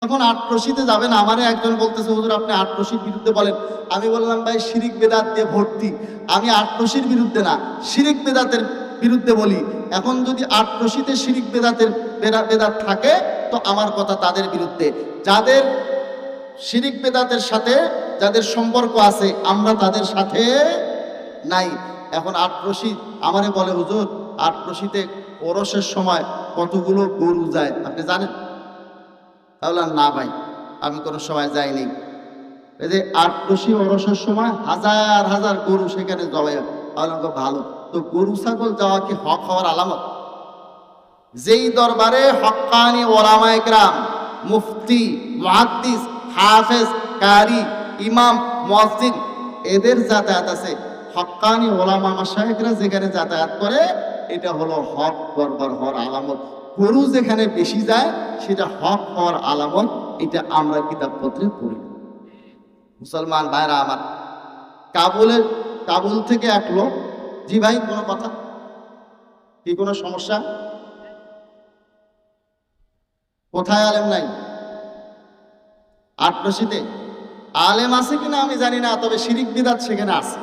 তখন আটরশিতে যাবেন আমারে একজন বলতেছে, হুজুর, আপনি আটরশির বিরুদ্ধে বলেন। আমি বললাম, ভাই, শিরিক বেদাত দিয়ে ভর্তি। আমি আটরশির বিরুদ্ধে না, শিরিক বেদাতের বিরুদ্ধে বলি। এখন যদি আট আটরশিতে শিরিক বেদাতের বেদা- বেদাত থাকে, তো আমার কথা তাদের বিরুদ্ধে। যাদের শিরিক বেদাতের সাথে যাদের সম্পর্ক আছে, আমরা তাদের সাথে নাই। এখন আটরশি আমারে বলে, হুজুর আটরশিতে ওরসের সময় কতগুলো গরু যায়? আপনি জানেন? তাহলে না ভাই, আমি কোনো সময় যাইনি। এই যে আটরশি ওরসের সময় হাজার হাজার গরু সেখানে জবাই। তাহলে ভালো। তো গরু ছাগল যাওয়া কি হক হওয়ার আলামত? যেই দরবারে ওলামা একরাম, মুফতি, মুহাদ্দিস, হাফেজ, কারি, ইমাম মসজিদ এদের যাতায়াত আছে। হক্কানি ওলামা মাসায়েকরা যেখানে যাতায়াত করে, এটা হলো হক দরবার হওয়ার আলামত। গরু যেখানে বেশি যায়, সেটা হক হওয়ার আলামত, এটা আমরা কিতাবপত্রে পড়ি। মুসলমান ভাইরা আমার, কাবুলের, কাবুল থেকে এক লোক, জি ভাই, কোনো কথা? কি কোনো সমস্যা? কোথায় আলেম নাই? আটরশিতে আলেম আছে কিনা আমি জানি না, তবে শিরিক বিদাত সেখানে আছে।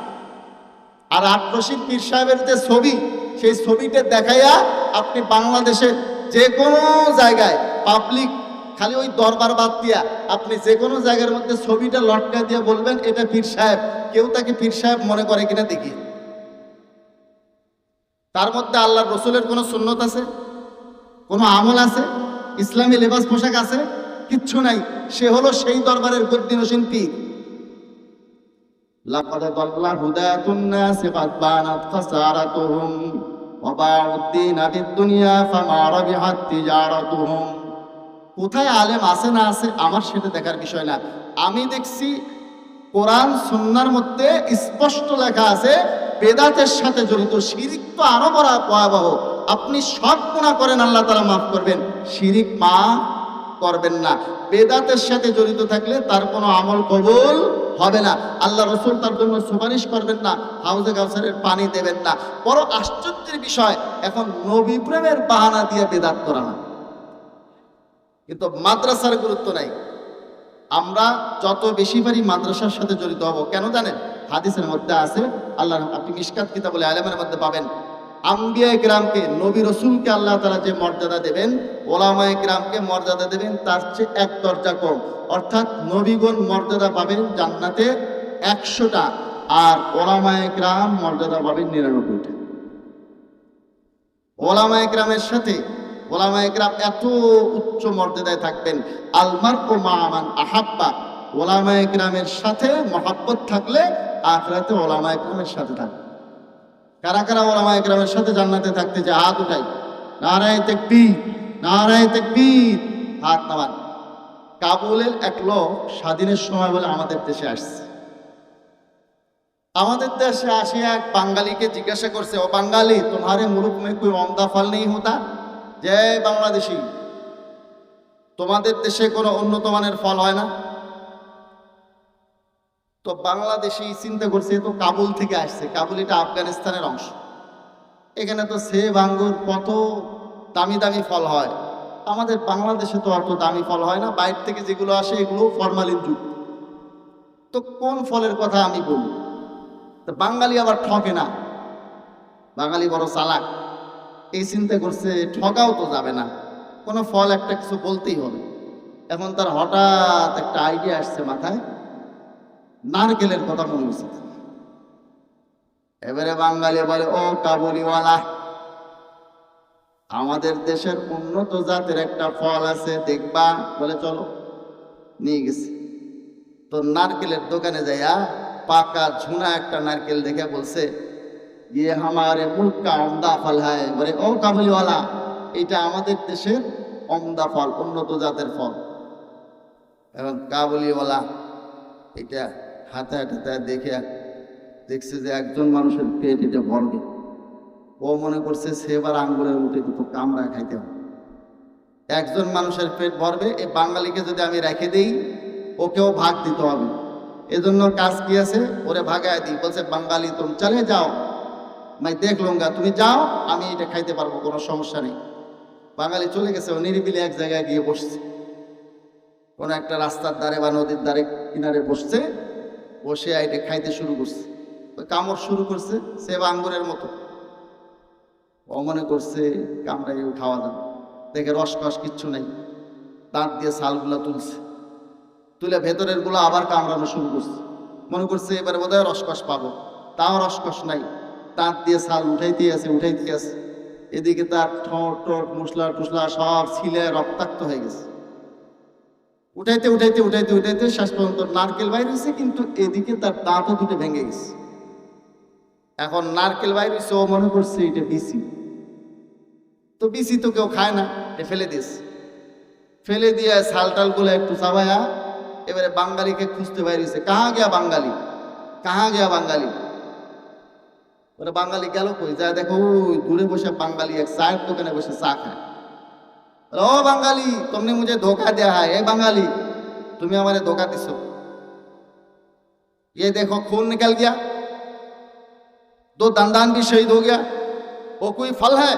আর আটরশিদ পীর সাহেবের যে ছবি, সেই ছবিটা দেখাইয়া আপনি বাংলাদেশের যে কোনো জায়গায় পাবলিক খালি ওই দরবার বাদ দিয়া আপনি যে কোনো জায়গার মধ্যে ছবিটা লটকা দিয়ে বলবেন, এটা পীর সাহেব। কেউ তাকে পীর সাহেব মনে করে কিনা দেখি। তার মধ্যে আল্লাহ রসুলের কোনো সুন্নত আছে? কোনো আমল আছে? ইসলামী লেবাস পোশাক আছে? কিচ্ছু নাই। সে হলো সেই দরবারের গদ্দিন হোসেন পীর। লাকাদ দাল্লা হুদায়াতুন নাসি বানাত ফাসারাতুহুম وباعوا الدين بالدنيا فما ربحت تجارتهم কোথায় আলেম আছে না আছে আমার সেটা দেখার বিষয় না আমি দেখছি কোরআন সুন্নার মধ্যে স্পষ্ট লেখা আছে বেদাতের সাথে জড়িত শিরিক তো আরো বড় ভয়াবহ আপনি সব গুণা করেন আল্লাহ তারা মাফ করবেন শিরিক মা করবেন না। বেদাতের সাথে জড়িত থাকলে তার কোনো আমল কবুল হবে না। আল্লাহ রসুল তার জন্য সুপারিশ করবেন না, হাউজে কাউসারের পানি দেবেন না। বড় আশ্চর্যের বিষয়, এখন নবী প্রেমের বাহানা দিয়ে বেদাত করা হয়। কিন্তু মাদ্রাসার গুরুত্ব নাই। আমরা যত বেশি পারি মাদ্রাসার সাথে জড়িত হব। কেন জানেন? হাদিসের মধ্যে আছে, আল্লাহ আপনি মিসকাত কিতাব বলে আলেমের মধ্যে পাবেন। আম্বিয়া গ্রামকে নবী রসুলকে আল্লাহ তারা যে মর্যাদা দেবেন ওলামায় গ্রামকে মর্যাদা দেবেন, তার চেয়ে এক দরজা কম। অর্থাৎ নবীগণ মর্যাদা পাবেন জান্নাতে একশোটা আর ওলামায় গ্রাম মর্যাদা পাবেন নিরানব্বইটা। ওলামায় গ্রামের সাথে ওলামায় গ্রাম এত উচ্চ মর্যাদায় থাকবেন আলমার ও মামান আহাব্বা। ওলামায় গ্রামের সাথে মহাব্বত থাকলে আখরাতে ওলামায় গ্রামের সাথে থাকবে কারা কারা ওলামায় গ্রামের সাথে জান্নাতে থাকতে যে হাত উঠাই নারায় তেকবীর নারায় তেকবীর। হাত নামান। কাবুলের এক লোক স্বাধীনের সময় বলে আমাদের দেশে আসছে। আমাদের দেশে আসে এক বাঙালিকে জিজ্ঞাসা করছে, ও বাঙালি, তোমারে মুলুক মে কোই অমদা ফল নেই হতা? যে বাংলাদেশি। তোমাদের দেশে কোনো উন্নত মানের ফল হয় না? তো বাংলাদেশি চিন্তা করছে তো কাবুল থেকে আসছে। কাবুল এটা আফগানিস্তানের অংশ। এখানে তো সেব আঙ্গুর কত দামি দামি ফল হয়। আমাদের বাংলাদেশে তো অত দামি ফল হয় না, বাইরে থেকে যেগুলো আসে এগুলো ফরমালিন যুক্ত। তো কোন ফলের কথা আমি বলব? তো বাঙালি আবার ঠকে না। বাঙালি বড় চালাক। এই চিন্তা করছে ঠকাও তো যাবে না। কোনো ফল একটা কিছু বলতেই হবে। এখন তার হঠাৎ একটা আইডিয়া আসছে মাথায়। নারকেলের কথা মনে হচ্ছে এবারে বাঙালি বলে, ও কাবুলিওয়ালা, আমাদের দেশের উন্নত জাতের একটা ফল আছে, দেখবা? বলে, চলো, নিয়ে গেছে। তো নারকেলের দোকানে যাইয়া পাকা ঝুনা একটা নারকেল দেখে বলছে ইয়ে আমারে মুল্ক অমদা ফল হয়। বলে, ও কাবুলিওয়ালা, এটা আমাদের দেশের অমদা ফল, উন্নত জাতের ফল। এবং কাবুলিওয়ালা, এটা হাতে হাতে দেখে দেখছে যে একজন মানুষের পেট এটা ভরবে। ও মনে করছে সে এবার আঙ্গুলের মুঠে দুটো কামড়া খাইতে হবে। একজন মানুষের পেট ভরবে এই বাঙালিকে যদি আমি রেখে দিই, ওকেও ভাগ দিতে হবে। এজন্য কাজ কি আছে? ওরে ভাগায় দিই। বলছে, বাঙালি তুমি চলে যাও। মাই দেখ লঙ্গা, তুমি যাও, আমি এটা খাইতে পারব, কোনো সমস্যা নেই। বাঙালি চলে গেছে, ও নিরিবিলি এক জায়গায় গিয়ে বসছে। কোনো একটা রাস্তার ধারে বা নদীর ধারে কিনারে বসছে। বসে আইটে খাইতে শুরু করছে। কামড় শুরু করছে সেব আঙ্গুরের মতো। ও মনে করছে কামড়াই খাওয়া দাওয়া দেখে রস কস কিচ্ছু নেই। দাঁত দিয়ে শালগুলা তুলছে। তুলে ভেতরেরগুলো আবার কামড়ানো শুরু করছে। মনে করছে, এবারে বোধহয় রসকস পাবো। তাও রসকস নাই। দাঁত দিয়ে শাল উঠাইতে আছে উঠাইতে আছে। এদিকে তার ঠোঁট টোট মশলা টুসলা সব ছিলে রক্তাক্ত হয়ে গেছে। উঠাইতে উঠাইতে উঠাইতে উঠাইতে শেষ পর্যন্ত নারকেল বাইর হয়েছে কিন্তু এদিকে তার দাঁতও দুটো ভেঙে গেছে। এখন নারকেল বাইর হয়েছে ও মনে করছে এটা বিসি তো বিসি তো কেউ খায় না, এটা ফেলে দিস ফেলে দিয়ে সালটালগুলো একটু চাবায়া এবারে বাঙালিকে খুঁজতে বাইরেছে কাহা গিয়া বাঙালি? কাহা গিয়া বাঙালি? ওরা বাঙালি গেল কই? যা দেখো, ওই দূরে বসে বাঙালি এক চায়ের দোকানে বসে চা খায়। ও বাঙালি तुमने मुझे धोखा दिया है ए बंगाली তুমি আমারে ধোকা দিছো ये देखो खून निकल गया दो दंदान भी शहीद हो गया वो कोई फल है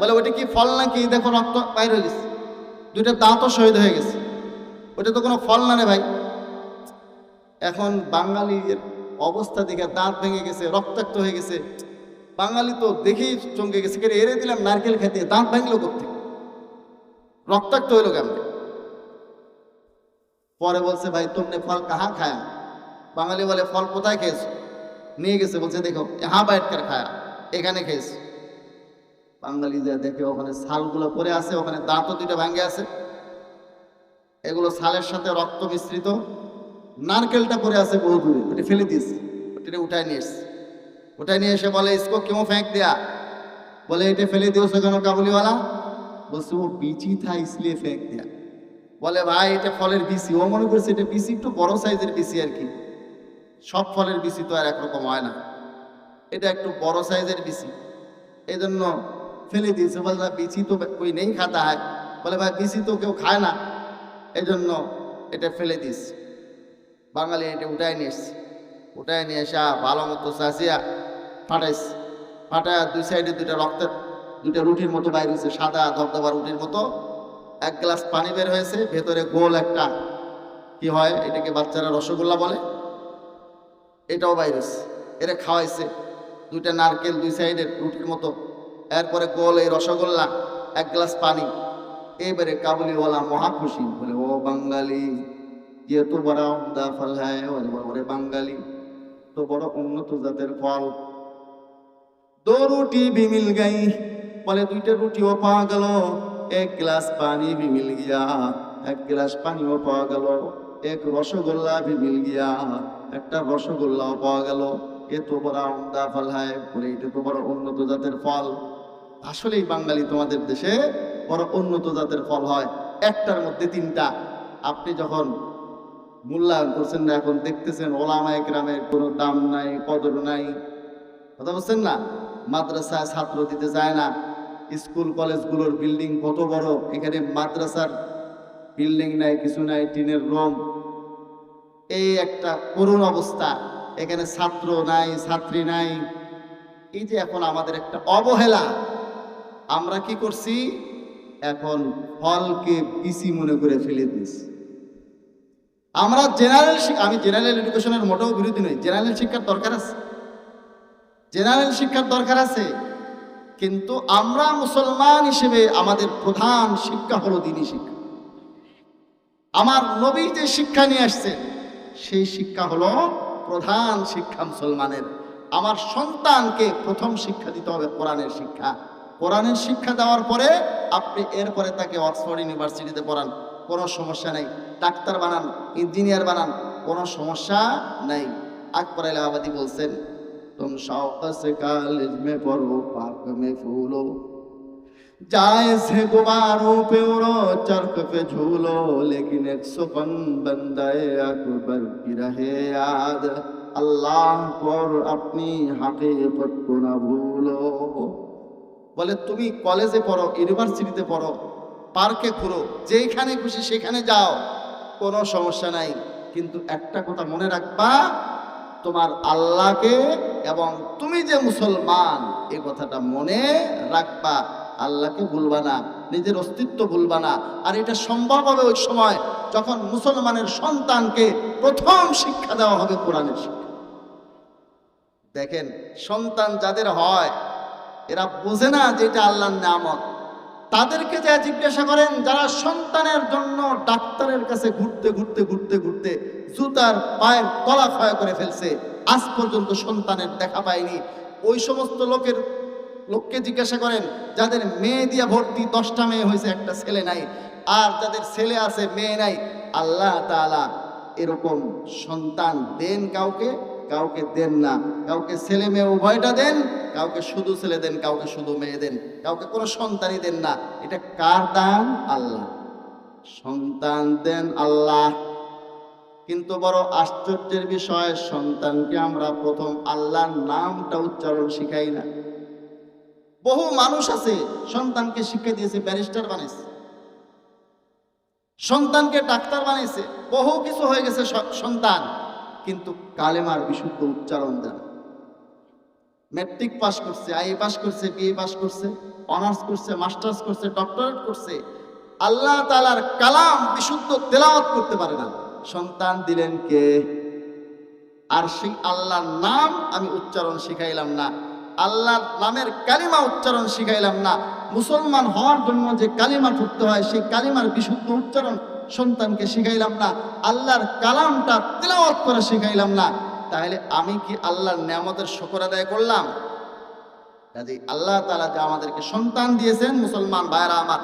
বলে ওটা কি ফল নাকি দেখো রক্ত বাইর হয়ে গেছে দুইটা দাঁতও শহীদ হয়ে গেছে ওটা তো কোনো ফল না রে ভাই এখন বাঙালির অবস্থা দেখে দাঁত ভেঙে গেছে রক্তাক্ত হয়ে গেছে বাঙালি তো দেখেই চমকে গেছে কে রে, এরে দিলাম নারকেল খেতে দাঁত ভাঙলো করতে রক্তাক্ত হইল কেমন? পরে বলছে, ভাই, তুমনে ফল কাহা খায়া? বাঙালি বলে, ফল কোথায় খেয়েছো? নিয়ে গেছে, বলছে, দেখো হ্যাঁ বাইট করে খায়া? এখানে খেয়েছে? বাঙালি যা দেখে, ওখানে ছালগুলো পরে আছে, ওখানে দাঁতও দুইটা ভাঙ্গে আছে। এগুলো ছালের সাথে রক্ত মিশ্রিত। নারকেলটা পরে আছে বহু দূরে, ওটা ফেলে দিয়েছে ওটা উঠায় নিয়ে এসছে। উঠায় নিয়ে এসে বলে, ইসকো কেউ ফেঁক দেয়া? বলে, এটা ফেলে দিয়েছ কেন, কাবুলিওয়ালা? বলছে ও বিচি থা ইসলিয়ে ফেঁক দেয়া। বলে ভাই এটা ফলের বিচি ও মনে করছে এটা বিচি একটু বড় সাইজের বিচি আর কি। সব ফলের বিচি তো আর একরকম হয় না। এটা একটু বড় সাইজের বিচি এই জন্য ফেলে দিয়েছে। বলে "না, বিচি তো কই নেই খাতা হয়। বলে ভাই বিচি তো কেউ খায় না। এই জন্য এটা ফেলে দিস বাঙালি এটা উঠায় এসছে। উঠায় নিয়ে এসে ভালো মতো চাষিয়া ফাটাইছে ফাটায় দুই সাইডে দুইটা রক্তের দুইটা রুটির মতো বাইর হয়েছে, সাদা ধবধবা রুটির মতো। এক গ্লাস পানি বের হয়েছে, ভেতরে গোল একটা, কি হয়, এটাকে বাচ্চারা রসগোল্লা বলে, এটাও বাইরেস এরা খাওয়াইছে। দুইটা নারকেল দুই সাইডের রুটির মতো। এরপরে গোল এই রসগোল্লা, এক গ্লাস পানি। এবারে কাবুলিওয়ালা মহাখুশি বলে, ও বাঙ্গালি ইয়ে তো বড় আমদা ফল হ্যাঁ ওরে তো বড় উন্নত জাতের ফল। দরুটি রুটি বিমিল গাই বলে, দুইটা রুটিও পাওয়া গেল। এক গ্লাস পানি বি মিল গিয়া, এক গ্লাস পানিও পাওয়া গেল। এক রসগোল্লা বি মিল গিয়া, একটা রসগোল্লাও পাওয়া গেল। এ তো বড় আমদা ফল হায়, বলে, এটা তো বড় উন্নত জাতের ফল। আসলেই বাঙালি তোমাদের দেশে বড় উন্নত জাতের ফল হয়। একটার মধ্যে তিনটা। আপনি যখন মূল্যায়ন করছেন না, এখন দেখতেছেন ওলামায় গ্রামের কোনো দাম নাই, কদর নাই। কথা বলছেন না? মাদ্রাসায় ছাত্র দিতে যায় না। স্কুল কলেজগুলোর বিল্ডিং কত বড়? এখানে মাদ্রাসার বিল্ডিং নাই, কিছু নাই, টিনের রুম। এই একটা করুণ অবস্থা। এখানে ছাত্র নাই, ছাত্রী নাই। এই যে এখন আমাদের একটা অবহেলা। আমরা কি করছি? এখন ফলকে পিসি মনে করে ফেলে দিয়েছি আমরা জেনারেল আমি জেনারেল এডুকেশনের মোটেও বিরোধী নই। জেনারেল শিক্ষার দরকার আছে। জেনারেল শিক্ষার দরকার আছে। কিন্তু আমরা মুসলমান হিসেবে আমাদের প্রধান শিক্ষা হলো দিনী শিক্ষা। আমার নবী যে শিক্ষা নিয়ে আসছেন সেই শিক্ষা হলো প্রধান শিক্ষা মুসলমানের। আমার সন্তানকে প্রথম শিক্ষা দিতে হবে কোরআনের শিক্ষা। কোরআনের শিক্ষা দেওয়ার পরে আপনি এরপরে তাকে অক্সফোর্ড ইউনিভার্সিটিতে পড়ান। কোনো সমস্যা নেই। ডাক্তার বানান, ইঞ্জিনিয়ার বানান, কোনো সমস্যা নেই। আকবর এলাহাবাদী বলছেন तुम शौक से कॉलेज में पढ़ो पार्क में फूलो जायज है गुब्बारों पे उड़ो चरक पे झूलो लेकिन एक सुपन बंदाए अकबर की रहे याद अल्लाह को और अपनी हकीकत को न भूलो বলে তুমি কলেজে পড়ো ইউনিভার্সিটিতে পড়ো পার্কে ঘুরো যেখানে খুশি সেখানে যাও কোনো সমস্যা নাই কিন্তু একটা কথা মনে রাখবা তোমার আল্লাহকে এবং তুমি যে মুসলমান এই কথাটা মনে রাখবা। আল্লাহকে ভুলবা না, নিজের অস্তিত্ব ভুলবা না। আর এটা সম্ভব হবে ওই সময় যখন মুসলমানের সন্তানকে প্রথম শিক্ষা দেওয়া হবে কোরআনের শিক্ষা। দেখেন, সন্তান যাদের হয়, এরা বোঝে না যে এটা আল্লাহর নামত তাদেরকে যা জিজ্ঞাসা করেন, যারা সন্তানের জন্য ডাক্তারের কাছে ঘুরতে ঘুরতে ঘুরতে ঘুরতে জুতার পায়ের তলা ক্ষয় করে ফেলছে, আজ পর্যন্ত সন্তানের দেখা পায়নি। ওই সমস্ত লোকের, লোককে জিজ্ঞাসা করেন, যাদের মেয়ে দিয়া ভর্তি দশটা মেয়ে হয়েছে, একটা ছেলে নাই, আর যাদের ছেলে আছে, মেয়ে নাই, আল্লাহ তাআলা এরকম সন্তান দেন কাউকে? কাউকে দেন না। কাউকে ছেলে মেয়ে উভয়টা দেন, কাউকে শুধু ছেলে দেন, কাউকে শুধু মেয়ে দেন। কাউকে কোনো সন্তানই দেন না। এটা কার দান? আল্লাহ। সন্তান দেন আল্লাহ। কিন্তু বড় আশ্চর্যের বিষয়, সন্তানকে আমরা প্রথম আল্লাহর নামটা উচ্চারণ শিখাই না। বহু মানুষ আছে, সন্তানকে শিক্ষা দিয়েছে, ব্যারিস্টার বানিয়েছে সন্তানকে ডাক্তার বানিয়েছে বহু কিছু হয়ে গেছে সন্তান। কিন্তু কালেমার বিশুদ্ধ উচ্চারণ দেন। ম্যাট্রিক পাস করছে, আই পাস করছে বিএ পাস করছে, অনার্স করছে, মাস্টার্স করছে, ডক্টরেট করছে। আল্লাহ তালার কালাম বিশুদ্ধ তেলাওয়াত করতে পারে না। সন্তান দিলেন কে? আর সেই আল্লাহর নাম আমি উচ্চারণ শিখাইলাম না। আল্লাহর নামের কালিমা উচ্চারণ শিখাইলাম না। মুসলমান হওয়ার জন্য যে কালিমা পড়তে হয়, সেই কালিমার বিশুদ্ধ উচ্চারণ সন্তানকে শিখাইলাম না, আল্লাহর কালামটা তেলাওয়াত করা শিখাইলাম না, তাহলে আমি কি আল্লাহর নিয়ামতের শকর আদায় করলাম? কাজে আল্লাহ তাআলা যে আমাদেরকে সন্তান দিয়েছেন, মুসলমান ভাইরা আমার,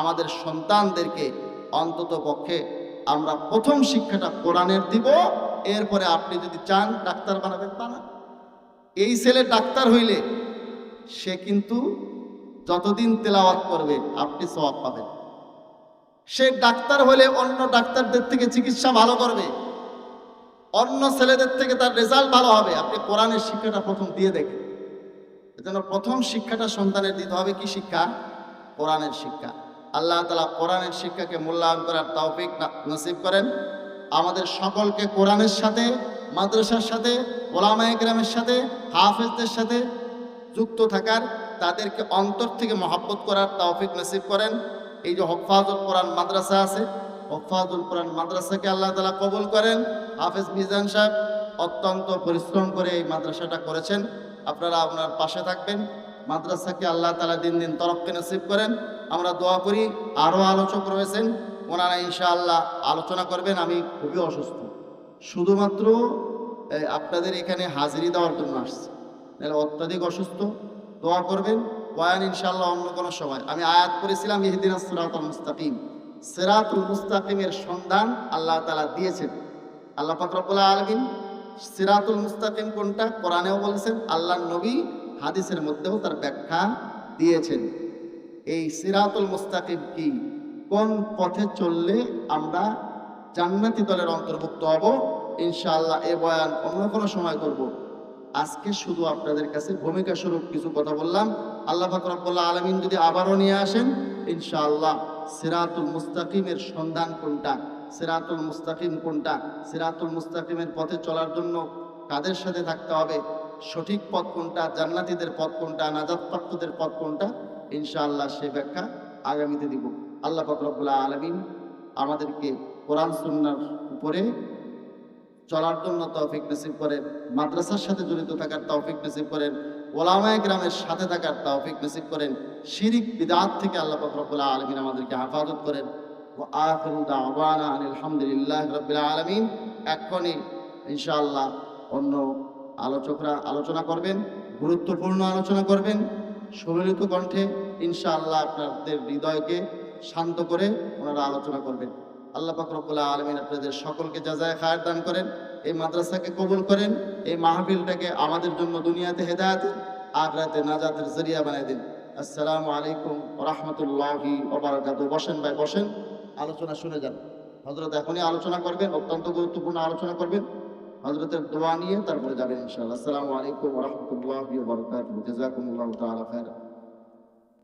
আমাদের সন্তানদেরকে অন্তত পক্ষে আমরা প্রথম শিক্ষাটা কোরআনের দিব, এরপরে আপনি যদি চান ডাক্তার বানাবেন বানান এই ছেলে ডাক্তার হইলে সে কিন্তু যতদিন তেলাওয়াত করবে, আপনি সওয়াব পাবেন। সে ডাক্তার হলে অন্য ডাক্তারদের থেকে চিকিৎসা ভালো করবে। অন্য ছেলেদের থেকে তার রেজাল্ট ভালো হবে। আপনি কোরআনের শিক্ষাটা প্রথম দিয়ে দেখেন। এজন্য প্রথম শিক্ষাটা সন্তানের দিতে হবে। কি শিক্ষা? কোরআনের শিক্ষা। আল্লাহ তালা কোরআনের শিক্ষাকে মূল্যায়ন করার তৌফিক নসিব করেন। আমাদের সকলকে কোরআনের সাথে, মাদ্রাসার সাথে, ওলামায়ে গ্রামের সাথে, হাফেজদের সাথে যুক্ত থাকার, তাদেরকে অন্তর থেকে মহাব্বত করার তৌফিক নসিব করেন। এই যে হফাজুল কোরআন মাদ্রাসা আছে, হফাজুল কোরআন মাদ্রাসাকে আল্লাহ তালা কবুল করেন। হাফেজ মিজান সাহেব অত্যন্ত পরিশ্রম করে এই মাদ্রাসাটা করেছেন। আপনারা আপনার পাশে থাকবেন। মাদ্রাসাকে আল্লাহ তালা দিন দিন তরফকে নসিব করেন। আমরা দোয়া করি, আরও আলোচক রয়েছেন। ওনারা ইনশাআল্লাহ আলোচনা করবেন, আমি খুবই অসুস্থ। শুধুমাত্র আপনাদের এখানে হাজিরি দেওয়ার জন্য আসছি। অত্যাধিক অসুস্থ, দোয়া করবেন। বয়ান ইনশাল্লাহ অন্য কোনো সময়। আমি আয়াত করেছিলাম ইহদিন সিরাতুল মুস্তাকিম। সিরাতুল মুস্তাকিমের সন্ধান আল্লাহ তালা দিয়েছেন। আল্লাহ পাক রব্বুল আলামিন সিরাতুল মুস্তাকিম কোনটা? কোরআনেও বলেছেন আল্লাহ নবী হাদিসের মধ্যেও তার ব্যাখ্যা দিয়েছেন। এই সিরাতুল মুস্তাকিম কি? কোন পথে চললে আমরা জান্নাতি দলের অন্তর্ভুক্ত হব? ইনশাআল্লাহ এ বয়ান অন্য কোনো সময় করব। আজকে শুধু আপনাদের কাছে ভূমিকা স্বরূপ কিছু কথা বললাম। আল্লাহ ফাকরাবুল্লাহ আলমিন যদি আবারও নিয়ে আসেন, ইনশাআল্লাহ সিরাতুল মুস্তাকিমের সন্ধান কোনটা? সিরাতুল মুস্তাকিম কোনটা? সিরাতুল মুস্তাকিমের পথে চলার জন্য কাদের সাথে থাকতে হবে? সঠিক পথ কোনটা? জান্নাতীদের পথ কোনটা? নাজাদপ্রাপ্তদের পথ কোনটা? ইনশাআল্লাহ সে ব্যাখ্যা আগামীতে দিব। আল্লাহ ফাকরাবুল্লাহ আলমিন আমাদেরকে কোরআন, সুন্নার উপরে চলার জন্য তৌফিক নসিব করেন, মাদ্রাসার সাথে জড়িত থাকার তৌফিক নসিব করেন, ওলামায়ে গ্রামের সাথে থাকার তৌফিক নসিব করেন, শিরিক, বিদাত থেকে আল্লাহ রব্বুল আলামিন আমাদেরকে হেফাজত করেন। ও আখিরু দাওয়ানা আনিল হামদুলিল্লাহ রাব্বিল ইনশাআল্লাহ অন্য আলোচকরা আলোচনা করবেন, গুরুত্বপূর্ণ আলোচনা করবেন। সুমিলিত কণ্ঠে ইনশাআল্লাহ আপনাদের হৃদয়কে শান্ত করে ওনারা আলোচনা করবেন। আল্লাহ পাক রব্বুল আলামিন আপনাদের সকলকে যাজায় খায়ের দান করেন, এই মাদ্রাসাকে কবুল করেন, এই মাহফিলটাকে আমাদের জন্য দুনিয়াতে হেদায়েত, আখরাতে নাজাতের জরিয়া বানিয়ে দিন। আসসালামু আলাইকুম রাহমাতুল্লাহি ওয়া বারাকাতুহু। বসেন ভাই, বসেন। আলোচনা শুনে যান। হজরত এখনই আলোচনা করবেন, অত্যন্ত গুরুত্বপূর্ণ আলোচনা করবেন। হজরতের দোয়া নিয়ে তারপরে যাবেন ইনশাআল্লাহ। আসসালামু আলাইকুম রাহমাতুল্লাহি জাযাকুমুল্লাহু তাআলা খায়রা